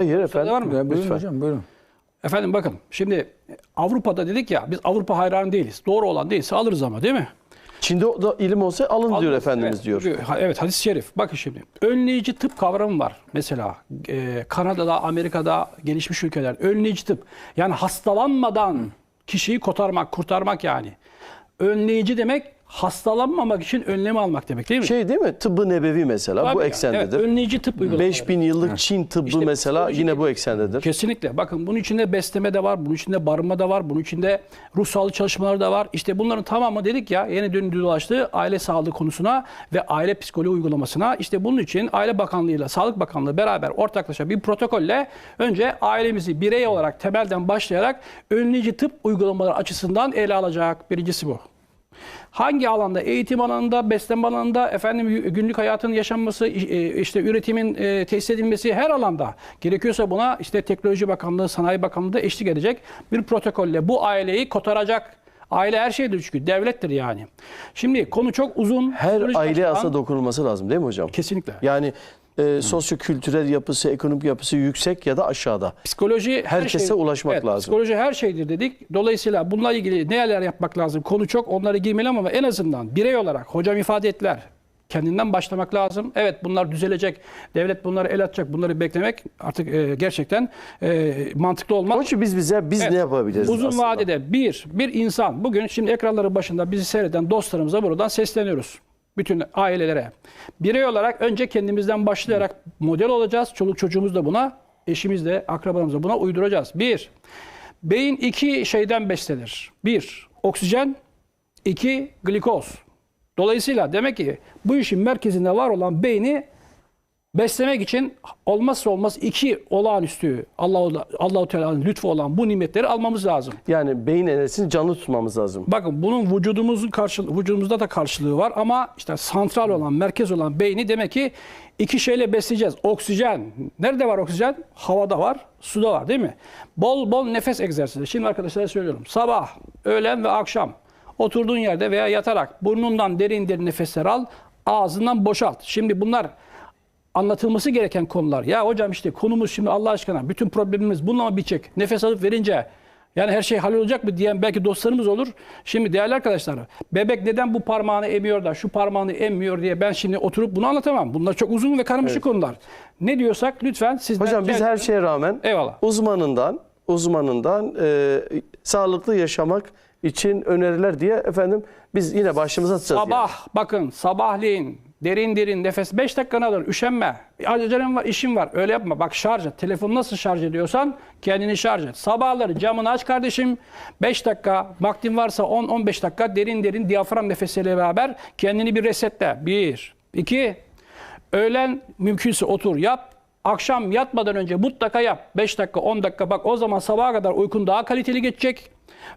Hayır var efendim. mı? Ya, buyurun Lütfen. hocam buyurun. Efendim bakın şimdi Avrupa'da dedik ya biz Avrupa hayranı değiliz. Doğru olan değilse alırız ama değil mi? Çin'de o da ilim olsa alın diyor Alırız. Efendimiz evet, diyor. ha- Evet hadis-i şerif. Bakın şimdi. Önleyici tıp kavramı var. Mesela e, Kanada'da, Amerika'da gelişmiş ülkeler. Önleyici tıp. Yani hastalanmadan kişiyi kurtarmak, kurtarmak yani. Önleyici demek hastalanmamak için önlem almak demek değil mi? Şey değil mi? Tıbbı nebevi mesela Tabii bu yani. eksendedir. Evet, önleyici tıp uygulamaları. 5000 yıllık Çin tıbbı İşte mesela yine bu eksendedir. Kesinlikle. Bakın bunun içinde besleme de var, bunun içinde barınma da var, bunun içinde ruh sağlığı çalışmaları da var. İşte bunların tamamı dedik ya yeni döndü dolaştı aile sağlığı konusuna ve aile psikoloji uygulamasına. İşte bunun için Aile Bakanlığı ile Sağlık Bakanlığı beraber ortaklaşa bir protokolle önce ailemizi birey olarak temelden başlayarak önleyici tıp uygulamaları açısından ele alacak. Birincisi bu. Hangi alanda? Eğitim alanında, beslenme alanında, efendim günlük hayatın yaşanması, e, işte üretimin e, tesis edilmesi her alanda. Gerekiyorsa buna işte Teknoloji Bakanlığı, Sanayi Bakanlığı da eşlik edecek bir protokolle bu aileyi kotaracak. Aile her şeydir çünkü devlettir yani. Şimdi konu çok uzun. Her aile aslında dokunulması lazım değil mi hocam? Kesinlikle. Yani e, sosyo-kültürel yapısı, ekonomik yapısı yüksek ya da aşağıda. Psikoloji her Herkese şey- ulaşmak Evet, lazım. Psikoloji her şeydir dedik. Dolayısıyla bununla ilgili neler yapmak lazım? Konu çok onları girmeyelim ama en azından birey olarak hocam ifade ettiler. Kendinden başlamak lazım. Evet bunlar düzelecek. Devlet bunları el atacak. Bunları beklemek artık e, gerçekten e, mantıklı olmaz. Onun için biz bize biz Evet. ne yapabiliriz Uzun aslında? vadede bir, bir insan bugün şimdi ekranları başında bizi seyreden dostlarımıza buradan sesleniyoruz. Bütün ailelere. Birey olarak önce kendimizden başlayarak model olacağız. Çoluk çocuğumuz da buna, eşimiz de, akrabalarımız da buna uyduracağız. Bir, beyin iki şeyden beslenir. Bir, oksijen, iki, glikoz. Dolayısıyla demek ki bu işin merkezinde var olan beyni beslemek için olmazsa olmaz iki olağanüstü Allah Allahu Teala'nın lütfu olan bu nimetleri almamız lazım. Yani beyin enerjisini canlı tutmamız lazım. Bakın bunun vücudumuzun karşılığı, vücudumuzda da karşılığı var ama işte santral olan, merkez olan beyni demek ki iki şeyle besleyeceğiz. Oksijen. Nerede var oksijen? Havada var, suda var değil mi? Bol bol nefes egzersizi. Şimdi arkadaşlara söylüyorum. Sabah, öğlen ve akşam oturduğun yerde veya yatarak burnundan derin derin nefesler al, ağzından boşalt. Şimdi bunlar anlatılması gereken konular. Ya hocam işte konumuz şimdi Allah aşkına bütün problemimiz bununla mı bitecek? Nefes alıp verince yani her şey hallolacak mı diyen belki dostlarımız olur. Şimdi değerli arkadaşlar bebek neden bu parmağını emiyor da şu parmağını emmiyor diye ben şimdi oturup bunu anlatamam. Bunlar çok uzun ve karmaşık konular. Ne diyorsak lütfen sizden... Hocam biz her şeye rağmen Eyvallah. uzmanından uzmanından e, sağlıklı yaşamak için öneriler diye efendim biz yine başımıza tutacağız. yani. Sabah bakın sabahleyin derin derin nefes 5 dakikanı alır üşenme. Acelem var işim var öyle yapma. Bak şarj et. Telefonu nasıl şarj ediyorsan kendini şarj et. Sabahları camını aç kardeşim. 5 dakika vaktin varsa 10-15 dakika derin derin diyafram nefesiyle beraber kendini bir resetle. 1, 2, öğlen mümkünse otur yap. Akşam yatmadan önce mutlaka yap. 5 dakika 10 dakika bak o zaman sabaha kadar uykun daha kaliteli geçecek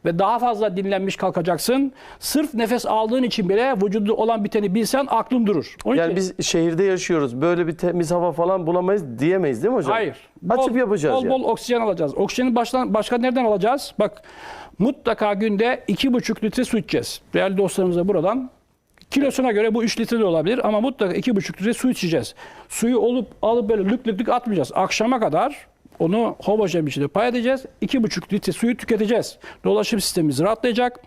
ve daha fazla dinlenmiş kalkacaksın. Sırf nefes aldığın için bile vücudu olan biteni bilsen aklın durur. Onun Yani için- biz şehirde yaşıyoruz. Böyle bir temiz hava falan bulamayız diyemeyiz değil mi hocam? Hayır. Açıp Bol- yapacağız Bol yani. bol oksijen alacağız. Oksijeni baştan, başka nereden alacağız? Bak mutlaka günde 2,5 litre su içeceğiz. Değerli dostlarımıza buradan kilosuna göre bu 3 litre de olabilir ama mutlaka 2,5 litre su içeceğiz. Suyu olup alıp böyle lük lük lük atmayacağız. Akşama kadar onu homojen biçimde pay edeceğiz. 2,5 litre suyu tüketeceğiz. Dolaşım sistemimiz rahatlayacak.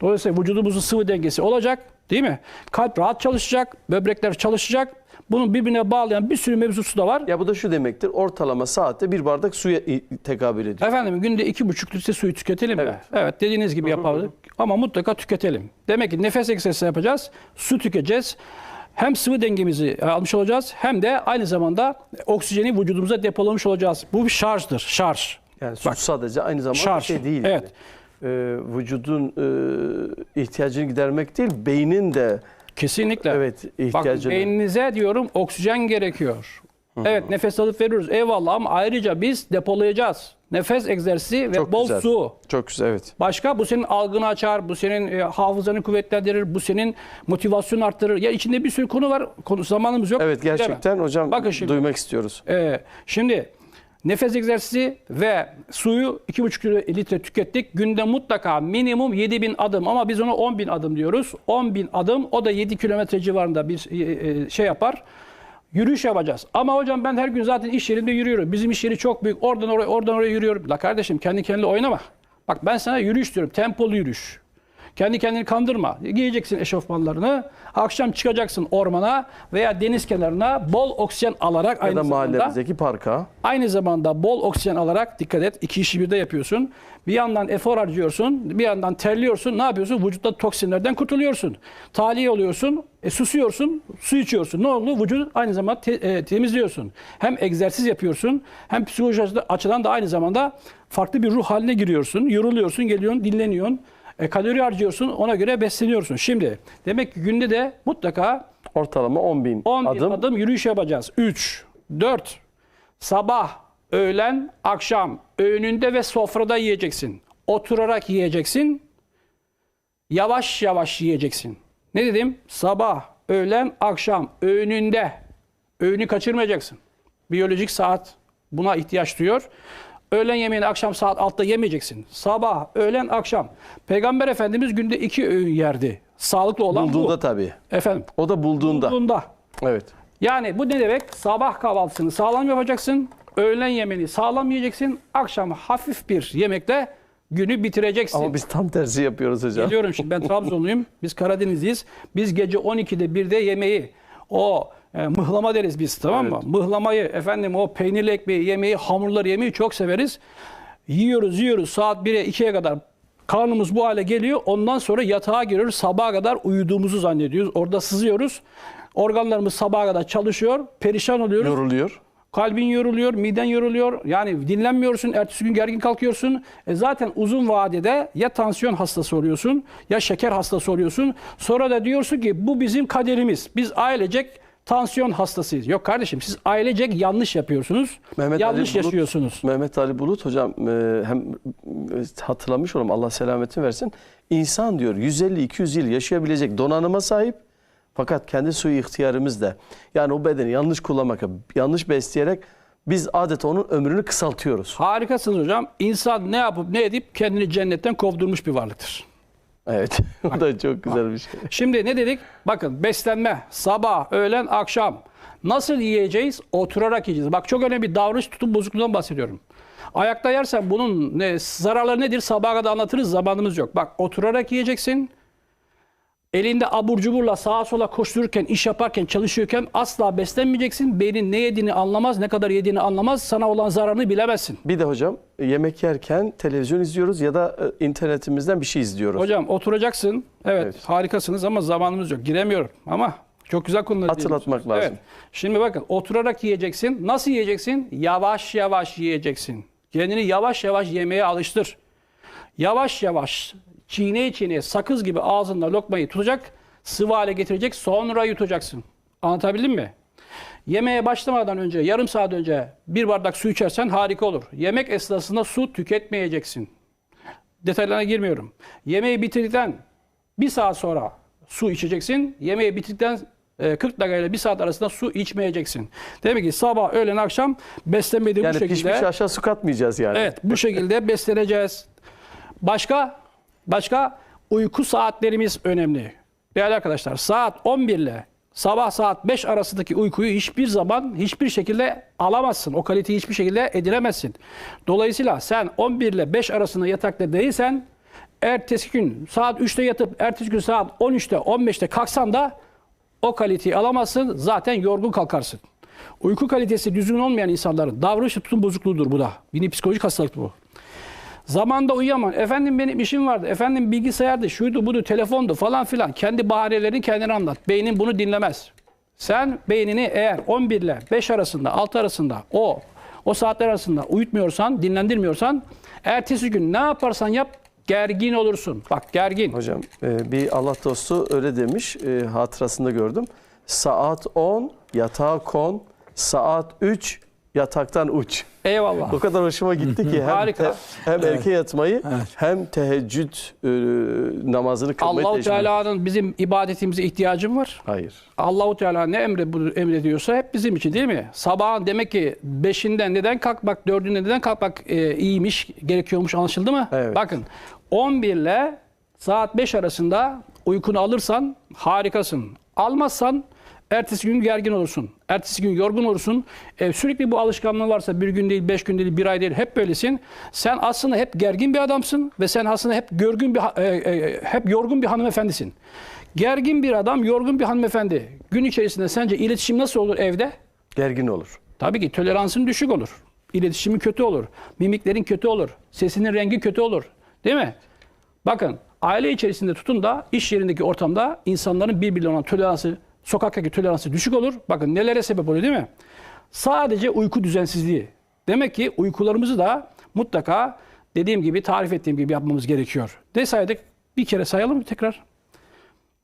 Dolayısıyla vücudumuzun sıvı dengesi olacak. Değil mi? Kalp rahat çalışacak. Böbrekler çalışacak. Bunun birbirine bağlayan bir sürü mevzusu da var. Ya bu da şu demektir. Ortalama saatte bir bardak suya tekabül ediyor. Efendim günde iki buçuk litre suyu tüketelim mi? Evet. Evet dediğiniz gibi yapalım. Ama mutlaka tüketelim. Demek ki nefes egzersizi yapacağız. Su tüketeceğiz. Hem sıvı dengemizi almış olacağız hem de aynı zamanda oksijeni vücudumuza depolamış olacağız. Bu bir şarjdır. Şarj. Yani su Bak, sadece aynı zamanda şarj. şey değil. Evet. yani. Ee, vücudun e, ihtiyacını gidermek değil, beynin de Kesinlikle. evet Bak ihtiyacını. beyninize diyorum oksijen gerekiyor. Evet nefes alıp veriyoruz eyvallah ama ayrıca biz depolayacağız. Nefes egzersizi ve Çok bol güzel. su. Çok güzel evet. Başka bu senin algını açar, bu senin e, hafızanı kuvvetlendirir, bu senin motivasyonu arttırır. Ya içinde bir sürü konu var. Konu zamanımız yok. Evet gerçekten hocam Bakın şimdi. duymak istiyoruz. Ee, şimdi nefes egzersizi ve suyu 2,5 litre tükettik. Günde mutlaka minimum 7000 adım ama biz ona 10.000 adım diyoruz. 10.000 adım o da 7 kilometre civarında bir e, e, şey yapar. Yürüyüş yapacağız. Ama hocam ben her gün zaten iş yerinde yürüyorum. Bizim iş yeri çok büyük. Oradan oraya, oradan oraya yürüyorum. La kardeşim kendi kendine oynama. Bak ben sana yürüyüş diyorum. Tempolu yürüyüş. Kendi kendini kandırma. Giyeceksin eşofmanlarını. Akşam çıkacaksın ormana veya deniz kenarına bol oksijen alarak Ya aynı da zamanda mahallemizdeki parka. Aynı zamanda bol oksijen alarak dikkat et. iki işi birde yapıyorsun. Bir yandan efor harcıyorsun, bir yandan terliyorsun. Ne yapıyorsun? Vücutta toksinlerden kurtuluyorsun. Tahliye oluyorsun, e, susuyorsun, su içiyorsun. Ne oldu? Vücudu aynı zamanda te- e, temizliyorsun. Hem egzersiz yapıyorsun, hem psikolojik açıdan da aynı zamanda farklı bir ruh haline giriyorsun. Yoruluyorsun, geliyorsun, dinleniyorsun. E, kalori harcıyorsun, ona göre besleniyorsun. Şimdi demek ki günde de mutlaka Ortalama 10 bin 10 bin adım. adım. yürüyüş yapacağız. 3, 4, sabah, öğlen, akşam öğününde ve sofrada yiyeceksin. Oturarak yiyeceksin. Yavaş yavaş yiyeceksin. Ne dedim? Sabah, öğlen, akşam öğününde. Öğünü kaçırmayacaksın. Biyolojik saat buna ihtiyaç duyuyor. Öğlen yemeğini akşam saat 6'da yemeyeceksin. Sabah, öğlen, akşam. Peygamber Efendimiz günde iki öğün yerdi. Sağlıklı olan Bulduğunda bu. tabii. Efendim. O da bulduğunda. Bulduğunda. Evet. Yani bu ne demek? Sabah kahvaltısını sağlam yapacaksın. Öğlen yemeğini sağlam yiyeceksin. Akşam hafif bir yemekle günü bitireceksin. Ama biz tam tersi yapıyoruz hocam. Geliyorum şimdi ben Trabzonluyum. Biz Karadenizliyiz. Biz gece 12'de 1'de yemeği o e, mıhlama deriz biz tamam mı? Mıhlamayı efendim o peynirli ekmeği yemeği hamurları yemeği çok severiz. Yiyoruz yiyoruz saat 1'e 2'ye kadar karnımız bu hale geliyor. Ondan sonra yatağa giriyoruz. Sabaha kadar uyuduğumuzu zannediyoruz. Orada sızıyoruz. Organlarımız sabaha kadar çalışıyor. Perişan oluyoruz. Yoruluyor. Kalbin yoruluyor, miden yoruluyor. Yani dinlenmiyorsun, ertesi gün gergin kalkıyorsun. E zaten uzun vadede ya tansiyon hastası oluyorsun ya şeker hastası oluyorsun. Sonra da diyorsun ki bu bizim kaderimiz. Biz ailecek tansiyon hastasıyız. Yok kardeşim siz ailecek yanlış yapıyorsunuz. Mehmet yanlış Ali Bulut, yaşıyorsunuz. Mehmet Ali Bulut hocam e, hem e, hatırlamış olalım Allah selametini versin. İnsan diyor 150-200 yıl yaşayabilecek donanıma sahip. Fakat kendi suyu ihtiyarımızla yani o bedeni yanlış kullanmak, yanlış besleyerek biz adeta onun ömrünü kısaltıyoruz. Harikasınız hocam. İnsan ne yapıp ne edip kendini cennetten kovdurmuş bir varlıktır. Evet. o da çok güzel bir şey. Şimdi ne dedik? Bakın beslenme, sabah, öğlen, akşam. Nasıl yiyeceğiz? Oturarak yiyeceğiz. Bak çok önemli bir davranış tutum bozukluğundan bahsediyorum. Ayakta yersen bunun ne, zararları nedir? Sabaha kadar anlatırız. Zamanımız yok. Bak oturarak yiyeceksin. Elinde abur cuburla sağa sola koştururken, iş yaparken, çalışıyorken asla beslenmeyeceksin. Beynin ne yediğini anlamaz, ne kadar yediğini anlamaz. Sana olan zararını bilemezsin. Bir de hocam yemek yerken televizyon izliyoruz ya da e, internetimizden bir şey izliyoruz. Hocam oturacaksın. Evet, Evet. harikasınız ama zamanımız yok. Giremiyorum ama çok güzel konular Hatırlatmak lazım. Evet. Şimdi bakın oturarak yiyeceksin. Nasıl yiyeceksin? Yavaş yavaş yiyeceksin. Kendini yavaş yavaş yemeye alıştır. Yavaş yavaş çiğneye çiğneye sakız gibi ağzında lokmayı tutacak, sıvı hale getirecek, sonra yutacaksın. Anlatabildim mi? Yemeğe başlamadan önce, yarım saat önce bir bardak su içersen harika olur. Yemek esnasında su tüketmeyeceksin detaylarına girmiyorum. Yemeği bitirdikten bir saat sonra su içeceksin. Yemeği bitirdikten e, 40 dakika ile bir saat arasında su içmeyeceksin. Demek ki sabah, öğlen, akşam beslenmeyi yani bu şekilde. pişmiş aşağı su katmayacağız yani. Evet, bu şekilde besleneceğiz. Başka başka uyku saatlerimiz önemli. Değerli arkadaşlar, saat 11 ile sabah saat 5 arasındaki uykuyu hiçbir zaman hiçbir şekilde alamazsın. O kaliteyi hiçbir şekilde edinemezsin. Dolayısıyla sen 11 ile 5 arasında yatakta değilsen ertesi gün saat 3'te yatıp ertesi gün saat 13'te 15'te kalksan da o kaliteyi alamazsın. Zaten yorgun kalkarsın. Uyku kalitesi düzgün olmayan insanların davranış tutum bozukluğudur bu da. Bir psikolojik hastalık bu. Zamanda uyuyamam. Efendim benim işim vardı. Efendim bilgisayardı, şuydu, budu, telefondu falan filan. Kendi bahanelerini kendine anlat. Beynin bunu dinlemez. Sen beynini eğer 11 ile 5 arasında, 6 arasında o o saatler arasında uyutmuyorsan, dinlendirmiyorsan ertesi gün ne yaparsan yap gergin olursun. Bak gergin. Hocam e, bir Allah dostu öyle demiş e, hatırasında gördüm. Saat 10 yatağa kon, saat 3 yataktan uç. Eyvallah. O kadar hoşuma gitti ki hem, Harika. te- hem erke yatmayı hem teheccüd e, namazını kılmayı Allahu Teala'nın bizim ibadetimize ihtiyacı mı var? Hayır. Allahu Teala ne emre bu- emrediyorsa hep bizim için değil mi? Sabahın demek ki beşinden neden kalkmak, dördünden neden kalkmak e, iyiymiş, gerekiyormuş anlaşıldı mı? Evet. Bakın 11 ile saat 5 arasında uykunu alırsan harikasın. Almazsan Ertesi gün gergin olursun. Ertesi gün yorgun olursun. E, sürekli bu alışkanlığın varsa bir gün değil, beş gün değil, bir ay değil hep böylesin. Sen aslında hep gergin bir adamsın ve sen aslında hep görgün bir e, e, hep yorgun bir hanımefendisin. Gergin bir adam, yorgun bir hanımefendi. Gün içerisinde sence iletişim nasıl olur evde? Gergin olur. Tabii ki toleransın düşük olur. İletişimin kötü olur. Mimiklerin kötü olur. Sesinin rengi kötü olur. Değil mi? Bakın aile içerisinde tutun da iş yerindeki ortamda insanların birbirine olan toleransı, sokaktaki toleransı düşük olur. Bakın nelere sebep oluyor değil mi? Sadece uyku düzensizliği. Demek ki uykularımızı da mutlaka dediğim gibi tarif ettiğim gibi yapmamız gerekiyor. Ne saydık? Bir kere sayalım tekrar?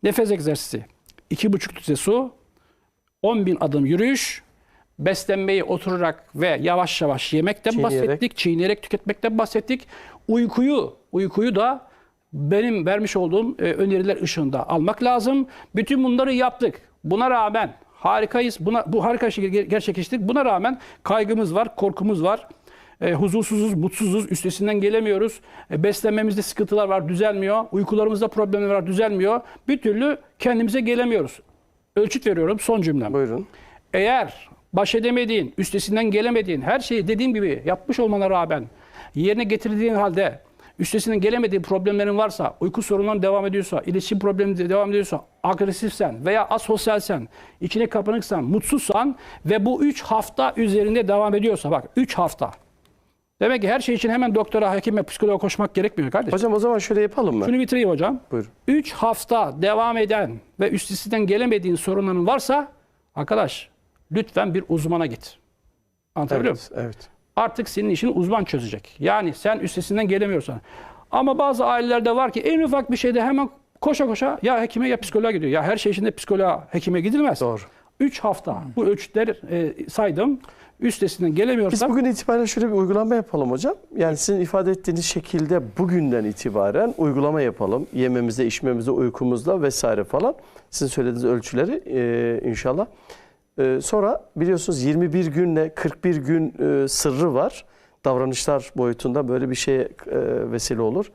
Nefes egzersizi. 2,5 litre su, 10 bin adım yürüyüş, beslenmeyi oturarak ve yavaş yavaş yemekten Çiğneyerek. bahsettik, çiğneyerek tüketmekten bahsettik. Uykuyu, uykuyu da benim vermiş olduğum e, öneriler ışığında almak lazım. Bütün bunları yaptık. Buna rağmen harikayız. Buna bu harika şekilde gerçekleştirdik. Buna rağmen kaygımız var, korkumuz var. E, huzursuzuz, mutsuzuz, üstesinden gelemiyoruz. E, beslenmemizde sıkıntılar var, düzelmiyor. Uykularımızda problemler var, düzelmiyor. Bir türlü kendimize gelemiyoruz. Ölçüt veriyorum son cümlem. Buyurun. Eğer baş edemediğin, üstesinden gelemediğin her şeyi dediğim gibi yapmış olmana rağmen yerine getirdiğin halde üstesinden gelemediğin problemlerin varsa, uyku sorunların devam ediyorsa, iletişim problemi de devam ediyorsa, agresifsen veya asosyalsen, içine kapanıksan, mutsuzsan ve bu 3 hafta üzerinde devam ediyorsa bak 3 hafta. Demek ki her şey için hemen doktora, hekime, psikoloğa koşmak gerekmiyor kardeşim. Hocam o zaman şöyle yapalım mı? Şunu bitireyim hocam. Buyurun. 3 hafta devam eden ve üstesinden gelemediğin sorunların varsa arkadaş lütfen bir uzmana git. Anlatabiliyor Evet, muyum? evet. Artık senin işini uzman çözecek. Yani sen üstesinden gelemiyorsan. Ama bazı ailelerde var ki en ufak bir şeyde hemen koşa koşa ya hekime ya psikoloğa gidiyor. Ya her şey için de psikoloğa, hekime gidilmez. Doğru. 3 hafta bu ölçütleri e, saydım. Üstesinden Biz gelemiyorsan bugün itibaren şöyle bir uygulama yapalım hocam. Yani sizin ifade ettiğiniz şekilde bugünden itibaren uygulama yapalım. Yememizde, içmemizde, uykumuzda vesaire falan. Sizin söylediğiniz ölçüleri e, inşallah. E, sonra biliyorsunuz 21 günle 41 gün e, sırrı var. Davranışlar boyutunda böyle bir şeye e, vesile olur.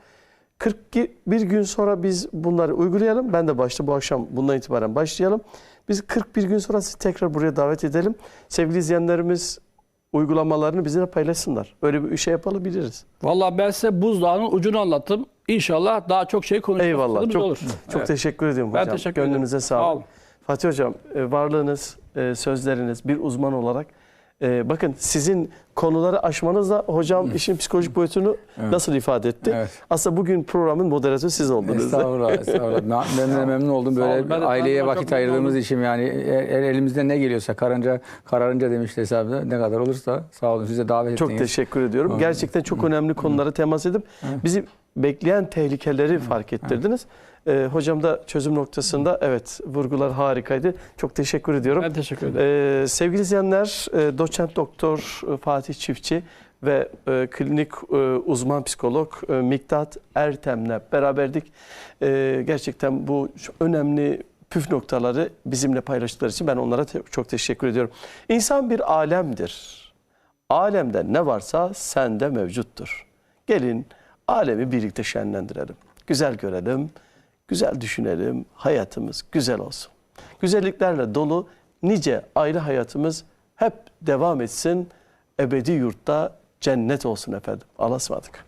41 gün sonra biz bunları uygulayalım. Ben de başta bu akşam bundan itibaren başlayalım. Biz 41 gün sonra sizi tekrar buraya davet edelim. Sevgili izleyenlerimiz uygulamalarını bizimle paylaşsınlar. Öyle bir şey yapabiliriz. Vallahi ben size buzdağının ucunu anlattım. İnşallah daha çok şey konuşmak Eyvallah. Çok, olur. çok Evet. teşekkür ediyorum Ben hocam. teşekkür ederim. Gönlünüze Sağ sağlık. olun. Fatih hocam e, varlığınız, e, sözleriniz bir uzman olarak e, bakın sizin konuları aşmanızla hocam işin psikolojik boyutunu nasıl ifade etti? Evet. Aslında bugün programın moderatörü siz oldunuz. Estağfurullah, estağfurullah. Ben de memnun oldum böyle Ben aileye çok vakit ayırdığımız oldum. için yani el, elimizde ne geliyorsa karınca kararınca demişti hesabında ne kadar olursa sağ olun size davet Çok ettiniz. teşekkür ediyorum. Gerçekten çok önemli konulara temas edip bizi bekleyen tehlikeleri fark ettirdiniz. Ee, hocam da çözüm noktasında evet vurgular harikaydı. Çok teşekkür ediyorum. Ben teşekkür ederim. Ee, sevgili izleyenler, e, doçent doktor e, Fatih Çiftçi ve e, klinik e, uzman psikolog e, Miktat Ertem'le beraberdik. E, gerçekten bu önemli püf noktaları bizimle paylaştıkları için ben onlara te- çok teşekkür ediyorum. İnsan bir alemdir. Alemde ne varsa sende mevcuttur. Gelin alemi birlikte şenlendirelim. Güzel görelim, güzel düşünelim, hayatımız güzel olsun. Güzelliklerle dolu nice ayrı hayatımız hep devam etsin. Ebedi yurtta cennet olsun efendim. Allah'a ısmarladık.